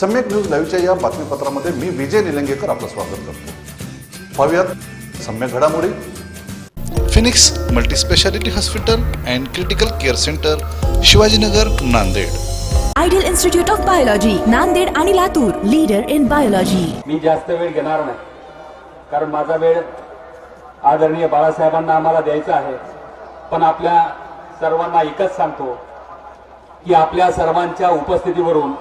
सम्यक न्यूज लाईव्हच्या या बातमीपत्रामध्ये मी विजय निलंगेकर आपलं स्वागत करतो. पाहूयात सम्यक घडामोडी. Phoenix multispeciality hospital and critical care centre Shivajinagar Nanded. Ideal institute of biology Nanded आणि लातूर लीडर इन बायोलॉजी. मी जास्त वेळ घेणार नाही कारण माझा वेळ आदरणीय बाळासाहेबांना आम्हाला द्यायचा आहे. पण आपल्या सर्वांना एकच सांगतो की आपल्या सर्वांच्या उपस्थितीवरून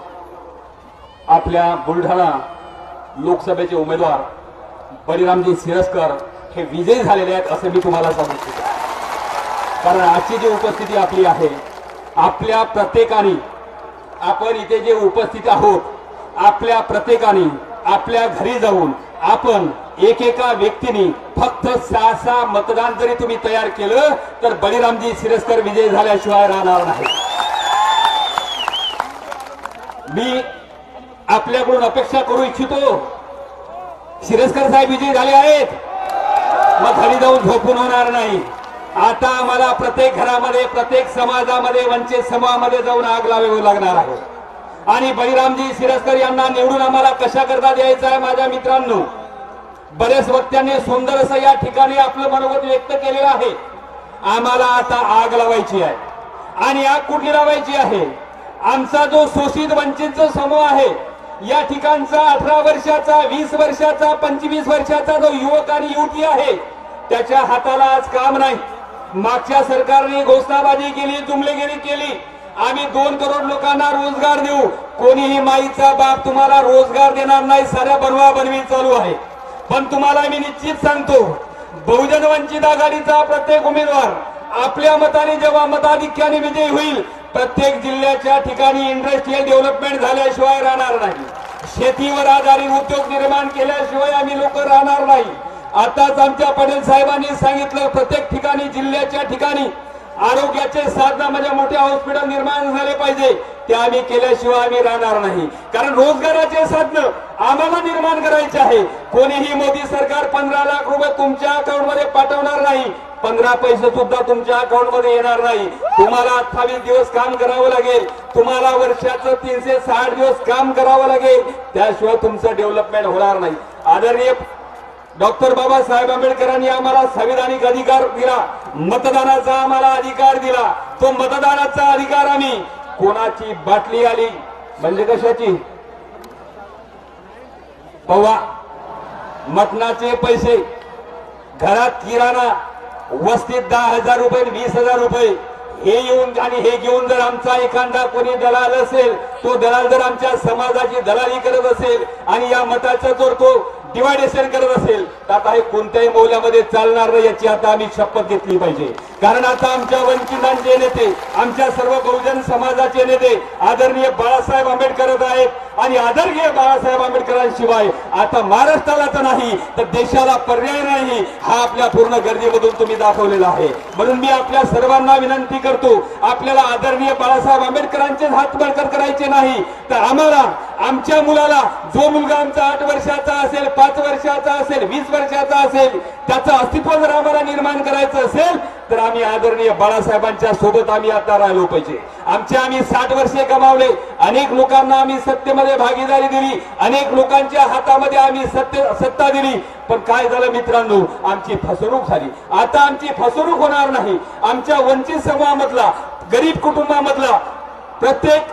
आपल्या बुलढाणा लोकसभेचे उमेदवार बळीरामजी सिरस्कर हे विजयी झालेले आहेत असं मी तुम्हाला सांगू इच्छितो. कारण आजची जी उपस्थिती आपली आहे आपल्या प्रत्येकाने आपण इथे जे उपस्थित आहोत आपल्या प्रत्येकाने आपल्या घरी जाऊन आपण एकेका व्यक्तीने फक्त सहा सहा मतदान जरी तुम्ही तयार केलं तर बळीरामजी सिरस्कर विजय झाल्याशिवाय राहणार नाही. मी आपल्याकडून अपेक्षा करू इच्छितो. शिरस्कर साहेब विजयी झाले आहेत. मग घरी जाऊन झोपून होणार नाही. आता आम्हाला प्रत्येक घरामध्ये प्रत्येक समाजामध्ये वंचित समाजामध्ये जाऊन आग लावावी लागणार आहे. आणि बळीरामजी शिरस्कर यांना निवडून आम्हाला कशा करता द्यायचं आहे माझ्या मित्रांनो? बऱ्याच वक्त्यांनी सुंदर असं या ठिकाणी आपलं मनोगत व्यक्त केलेलं आहे. आम्हाला आता आग लावायची आहे. आणि आग कुठली लावायची आहे? आमचा जो शोषित वंचितचा समूह आहे या ठिकाणचा अठरा वर्षाचा वीस वर्षाचा पंचवीस वर्षाचा जो युवक आणि युवती आहे त्याच्या हाताला आज काम नाही. मागच्या सरकारने घोषणाबाजी केली जुमलेगिरी केली. आम्ही दोन करोड लोकांना रोजगार देऊ. कोणीही माईचा बाप तुम्हाला रोजगार देणार नाही साऱ्या बनवा बनवी चालू आहे. पण तुम्हाला मी निश्चित सांगतो बहुजन वंचित आघाडीचा प्रत्येक उमेदवार आपल्या मताने जेव्हा मताधिक्याने विजयी होईल प्रत्येक जिल्ह्याच्या ठिकाणी इंडस्ट्रियल डेव्हलपमेंट झाल्याशिवाय राहणार नाही. शेतीवर आधारित उद्योग निर्माण केल्याशिवाय आम्ही लोक राहणार नाही. आताच आमच्या पटेल साहेबांनी सांगितलं प्रत्येक ठिकाणी जिल्ह्याच्या ठिकाणी आरोग्याचे साधन म्हणजे मोठे हॉस्पिटल निर्माण झाले पाहिजे. ते आम्ही केल्याशिवाय आम्ही राहणार नाही. कारण रोजगाराचे साधन आम्हाला निर्माण करायचे आहे. कोणीही मोदी सरकार पंधरा लाख रुपये तुमच्या अकाउंटमध्ये पाठवणार नाही. पंधरा पैसे सुद्धा तुमच्या अकाउंटमध्ये येणार नाही. तुम्हाला अठ्ठावीस दिवस काम करावं लागेल. तुम्हाला वर्षाचं तीनशे साठ दिवस काम करावं लागेल. त्याशिवाय तुमचं डेव्हलपमेंट होणार नाही. आदरणीय डॉक्टर बाबासाहेब आंबेडकरांनी आम्हाला संविधानिक अधिकार दिला. मतदानाचा आम्हाला अधिकार दिला. तो मतदानाचा अधिकार आम्ही कोणाची बाटली आली? म्हणजे कशाची? पवा. मटणाचे पैसे. घरात किराणा. वस्तीत दहा हजार रुपये वीस हजार रुपये हे येऊन आणि हे घेऊन जर आमचा एखादा कोणी दलाल असेल तो दलाल जर आमच्या समाजाची दलाली करत असेल आणि या मताचा जर तो डिवायडेशन करत असेल तर आता हे कोणत्याही मौल्यामध्ये चालणार नाही याची आता आम्ही शपथ घेतली पाहिजे. कारण आता आमच्या वंचितांचे नेते आमच्या सर्व बहुजन समाजाचे नेते आदरणीय बाळासाहेब आंबेडकर आहेत. आणि आदरणीय बाळासाहेब आंबेडकरांशिवाय आता महाराष्ट्राला तर नाही तर देशाला पर्याय नाही हा आपल्या पूर्ण गर्दीमधून तुम्ही दाखवलेला आहे. म्हणून मी आपल्या सर्वांना विनंती करतो आपल्याला आदरणीय बाळासाहेब आंबेडकरांचेच हात बळकट करायचे नाही तर आम्हाला आमच्या मुलाला जो मुलगा आमचा आठ वर्षाचा असेल पाच वर्षाचा असेल वीस वर्षाचा असेल त्याचं अस्तित्व जर आम्हाला निर्माण करायचं असेल तर आम्ही आदरणीय बाळासाहेबांच्या सोबत आम्ही आता राहिलो पाहिजे. आमचे आम्ही साठ वर्षे गमावले अनेक लोकांना आम्ही सत्तेमध्ये भागीदारी दिली अनेक लोकांच्या हातामध्ये आम्ही सत्य सत्ता दिली. पण काय झालं मित्रांनो? आमची फसवणूक झाली. आता आमची फसवणूक होणार नाही. आमच्या वंचित समूहामधला गरीब कुटुंबामधला प्रत्येक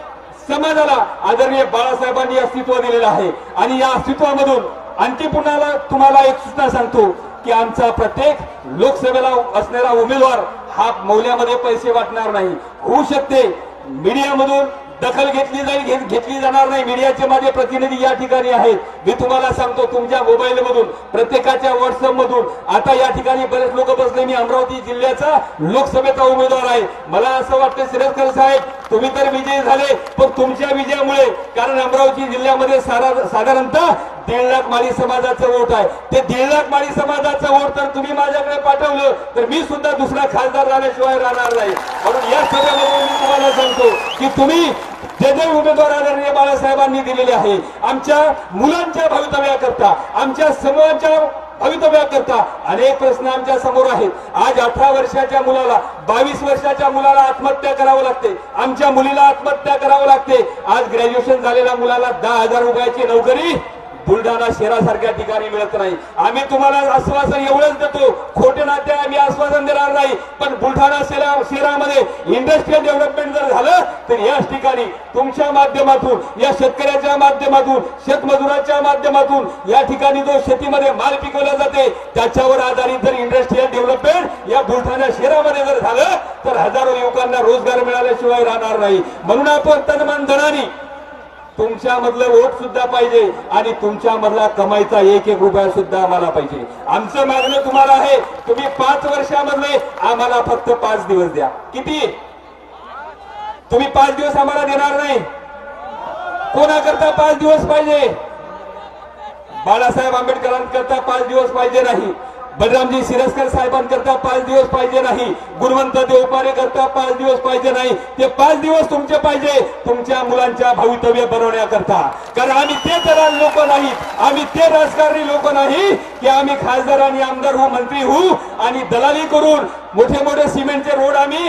समाजाला आदरणीय बाळासाहेबांनी अस्तित्व दिलेलं आहे. आणि या अस्तित्वामधून आणखी पुन्हा तुम्हाला एक सूचना सांगतो की आमचा प्रत्येक लोकसभेला असणारा उमेदवार हा मौल्यामध्ये पैसे वाटणार नाही. होऊ शकते. मीडियामधून दखल घेतली जाईल घेतली जाणार नाही. मीडियाचे माझे प्रतिनिधी या ठिकाणी आहेत. मी तुम्हाला सांगतो तुमच्या मोबाईल मधून प्रत्येकाच्या व्हॉट्सअप मधून आता या ठिकाणी बरेच लोक बसले. मी अमरावती जिल्ह्याचा लोकसभेचा उमेदवार आहे. मला असं वाटतं सिरस्कर साहेब तुम्ही तर विजयी झाले पण तुमच्या विजयामुळे कारण अमरावती जिल्ह्यामध्ये साधारणतः दीड लाख माळी समाजाचं वोट आहे. ते दीड लाख माळी समाजाचं वोट तर तुम्ही माझ्याकडे पाठवलं तर मी सुद्धा दुसरा खासदार राहण्याशिवाय राहणार नाही. म्हणून या सभेमध्ये सगळ्यांना सांगतो की तुम्ही जे जे उमेदवार आदरणीय बाळासाहेबांनी दिलेले आहे आमच्या मुलांच्या भवितव्याकरता आमच्या समूहाच्या भवितव्याकरता अनेक प्रश्न आमच्यासमोर आहेत. आज अठरा वर्षाच्या मुलाला बावीस वर्षाच्या मुलाला आत्महत्या करावं लागते. आमच्या मुलीला आत्महत्या करावं लागते. आज ग्रॅज्युएशन झालेल्या मुलाला दहा हजार रुपयाची नोकरी बुलढाणा शहरासारख्या ठिकाणी मिळत नाही. आम्ही तुम्हाला आश्वासन एवढंच देतो खोटे नाते आम्ही आश्वासन देणार नाही. पण बुलढाणा शहरामध्ये इंडस्ट्रियल डेव्हलपमेंट जर झालं तर याच ठिकाणी तुमच्या माध्यमातून या शेतकऱ्याच्या माध्यमातून शेतमजुराच्या माध्यमातून या ठिकाणी जो शेतीमध्ये माल पिकवला जाते त्याच्यावर आधारित जर इंडस्ट्रियल डेव्हलपमेंट या बुलढाणा शहरामध्ये जर झालं तर हजारो युवकांना रोजगार मिळाल्याशिवाय राहणार नाही. म्हणून आपण तनमन धनानी तुमच्या मधलं वोट सुद्धा पाहिजे आणि तुमच्या मधला कमाईचा एक एक रुपया सुद्धा आम्हाला पाहिजे. आमचं मागणं तुम्हाला आहे. तुम्ही पाच वर्षामधले आम्हाला फक्त पाच दिवस द्या. किती? तुम्ही पाच दिवस आम्हाला देणार नाही. कोणाकरता पाच दिवस पाहिजे? बाळासाहेब आंबेडकरांकरता पाच दिवस पाहिजे नाही. बलरामजी सिरस्कर साहेबांकरता पाच दिवस पाहिजे नाही. गुणवंत देवपारे करता पाच दिवस पाहिजे नाही. ते पाच दिवस तुमचे पाहिजे. तुमच्या मुलांच्या भवितव्य बनवण्याकरता. कारण आम्ही ते तर लोक नाही. आम्ही ते राजकारणी लोक नाही की आम्ही खासदार आणि आमदार होऊ मंत्री होऊ आणि दलाली करून मोठे मोठे सिमेंटचे रोड आम्ही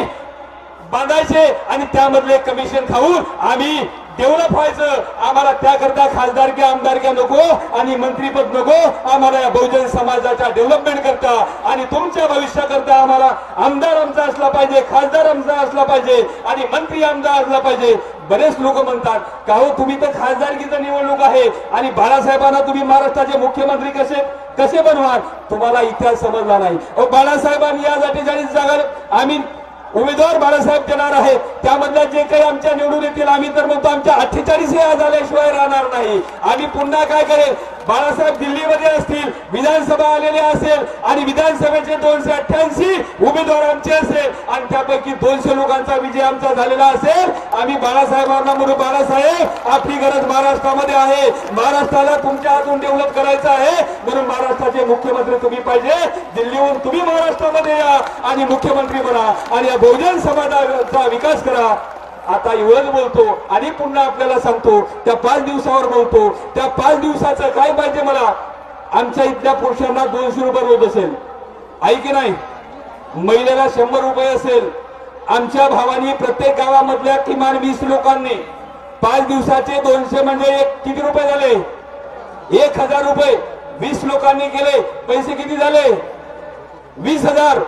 बांधायचे आणि त्यामधले कमिशन खाऊन आम्ही डेव्हलप व्हायचं. आम्हाला त्याकरता खासदारकी आमदारक्या नको आणि मंत्रीपद नको. आम्हाला या बहुजन समाजाच्या डेव्हलपमेंट करता आणि तुमच्या भविष्याकरता आम्हाला आमदार आमचा असला पाहिजे खासदार आमचा असला पाहिजे आणि मंत्री आमदार असला पाहिजे. बरेच लोक म्हणतात का हो तुम्ही तर खासदारकीचं निवडणूक आहे आणि बाळासाहेबांना तुम्ही महाराष्ट्राचे मुख्यमंत्री कसे कसे बनवाल? तुम्हाला इतिहास समजला नाही. अहो बाळासाहेबांनी यासाठी जागा आम्ही उमेदवार बाळासाहेब देणार आहे. त्यामधल्या जे काही आमच्या निवडून येतील आम्ही तर म्हणतो आमच्या अठ्ठेचाळीस हे झाल्याशिवाय राहणार नाही. आम्ही पुन्हा काय करेल? बाळासाहेब दिल्लीमध्ये असतील विधानसभा आलेली असेल आणि विधानसभेचे दोनशे अठ्ठ्याऐंशी उमेदवार आमचे असेल आणि त्यापैकी दोनशे लोकांचा विजय आमचा झालेला असेल. आम्ही बाळासाहेबांना म्हणू बाळासाहेब आपली गरज महाराष्ट्रामध्ये आहे. महाराष्ट्राला तुमच्या हातून डेव्हलप करायचं आहे. म्हणून महाराष्ट्राचे मुख्यमंत्री तुम्ही पाहिजे. दिल्लीहून तुम्ही महाराष्ट्रामध्ये या आणि मुख्यमंत्री बना. आणि या बहुजन समाजाचा विकास करा. आता एवढंच बोलतो आणि पुन्हा आपल्याला सांगतो त्या पाच दिवसावर बोलतो. त्या पाच दिवसाचं काय पाहिजे मला? आमच्या इथल्या पुरुषांना दोनशे रुपये रोज असेल. आहे की नाही? महिलेला शंभर रुपये असेल. आमच्या भावानी प्रत्येक गावामधल्या किमान वीस लोकांनी पाच दिवसाचे दोनशे म्हणजे एक किती रुपये झाले? एक हजार रुपये वीस लोकांनी केले. पैसे किती झाले? वीस हजार.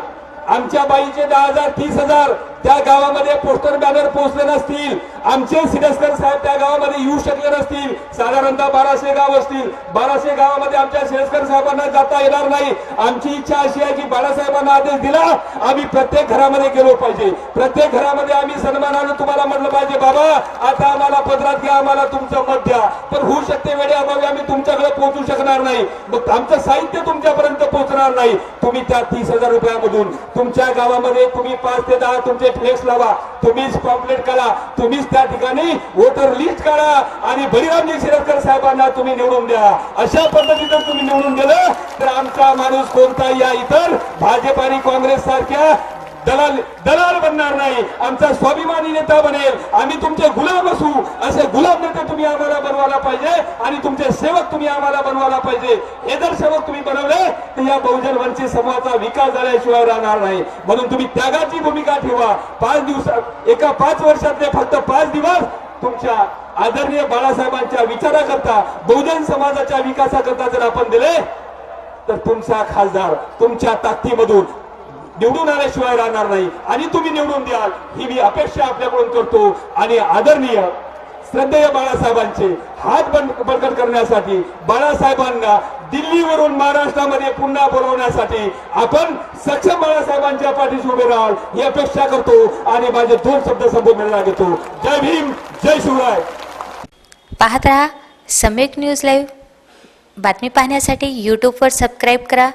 आमच्या बाईचे दहा हजार तीस हजार. त्या गावामध्ये पोस्टर बॅनर पोहोचले नसतील. आमचे सिडस्कर साहेब त्या गावामध्ये येऊ शकले नसतील. साधारणतः बाराशे गाव असतील. बाराशे गावामध्ये आमच्या सिडस्कर साहेबांना जाता येणार नाही. आमची इच्छा अशी आहे की बाळासाहेबांना आदेश दिला आम्ही प्रत्येक घरामध्ये गेलो पाहिजे. प्रत्येक घरामध्ये आम्ही सन्मानानं तुम्हाला म्हटलं पाहिजे बाबा आता आम्हाला पदरात घ्या आम्हाला तुमचं मत द्या. पण होऊ शकते वेळे अभावी आम्ही तुमच्याकडे पोहोचू शकणार नाही. मग आमचं साहित्य तुमच्यापर्यंत पोहोचणार नाही. तुम्ही त्या तीस हजार रुपयामधून तुमच्या गावामध्ये तुम्ही पाच ते दहा तुमचे फ्लेक्स लावा. तुम्हीच कॉम्प्लेट करा. तुम्हीच त्या ठिकाणी वोटर लिस्ट काढा आणि बळीरामजी शिरकर साहेबांना तुम्ही निवडून द्या. अशा पद्धतीनं तुम्ही निवडून गेलं तर आमचा माणूस कोणता या इतर भाजप आणि काँग्रेस सारख्या दलाल दलाल बनणार नाही. आमचा स्वाभिमानी नेता बनेल. आम्ही तुमचे गुलाम असू. असे गुलाम नेते तुम्ही आम्हाला बनवायला पाहिजे आणि तुमचे सेवक तुम्ही आम्हाला बनवायला पाहिजे. हे जर सेवक तुम्ही बनवले तर या बहुजन वंचित समूहाचा विकास झाल्याशिवाय राहणार नाही. म्हणून तुम्ही त्यागाची भूमिका ठेवा. पाच दिवसात एका पाच वर्षातले फक्त पाच दिवस तुमच्या आदरणीय बाळासाहेबांच्या विचाराकरता बहुजन समाजाच्या विकासाकरता जर आपण दिले तर तुमचा खासदार तुमच्या ताकदीमधून निवडून आल्याशिवाय राहणार नाही. आणि तुम्ही निवडून द्याल ही मी अपेक्षा आपल्याकडून करतो. आणि आदरणीय श्रद्धेय बाळासाहेबांचे हात बळकट करण्यासाठी बाळासाहेबांना दिल्लीवरून महाराष्ट्रामध्ये पुन्हा बोलवण्यासाठी आपण सक्षम बाळासाहेबांच्या पाठीशी उभे राहाल ही अपेक्षा करतो. आणि माझे दोन शब्द संबोधनाला घेतो. जय भीम जय शिवराय. पाहत राहा सम्यक न्यूज लाईव्ह. बातमी पाहण्यासाठी यूट्यूबवर सबस्क्राईब करा.